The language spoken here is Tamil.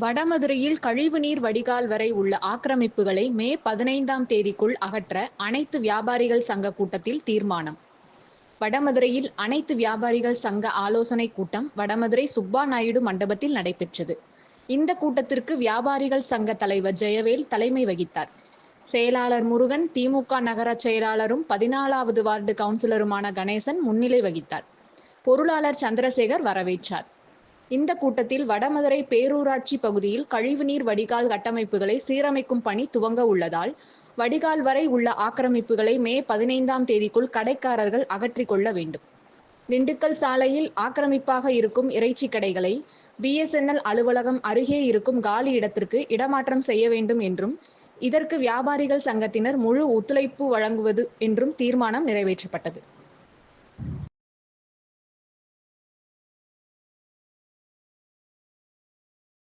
வடமதுரையில் கழிவுநீர் வடிகால் வரை உள்ள ஆக்கிரமிப்புகளை மே பதினைந்தாம் தேதிக்குள் அகற்ற அனைத்து வியாபாரிகள் சங்க கூட்டத்தில் தீர்மானம். வடமதுரையில் அனைத்து வியாபாரிகள் சங்க ஆலோசனைக் கூட்டம் வடமதுரை சுப்பா நாயுடு மண்டபத்தில் நடைபெற்றது. இந்த கூட்டத்திற்கு வியாபாரிகள் சங்க தலைவர் ஜெயவேல் தலைமை வகித்தார். செயலாளர் முருகன் திமுக நகர செயலாளரும் பதினாலாவது வார்டு கவுன்சிலருமான கணேசன் முன்னிலை வகித்தார். பொருளாளர் சந்திரசேகர் வரவேற்றார். இந்த கூட்டத்தில் வடமதுரை பேரூராட்சி பகுதியில் கழிவுநீர் வடிகால் கட்டமைப்புகளை சீரமைக்கும் பணி துவங்க உள்ளதால் வடிகால் வரை உள்ள ஆக்கிரமிப்புகளை மே பதினைந்தாம் தேதிக்குள் கடைக்காரர்கள் அகற்றிக் கொள்ள வேண்டும். திண்டுக்கல் சாலையில் ஆக்கிரமிப்பாக இருக்கும் இறைச்சி கடைகளை பிஎஸ்என்எல் அலுவலகம் அருகே இருக்கும் காலி இடத்திற்கு இடமாற்றம் செய்ய வேண்டும் என்றும் இதற்கு வியாபாரிகள் சங்கத்தினர் முழு ஒத்துழைப்பு வழங்குவது என்றும் தீர்மானம் நிறைவேற்றப்பட்டது.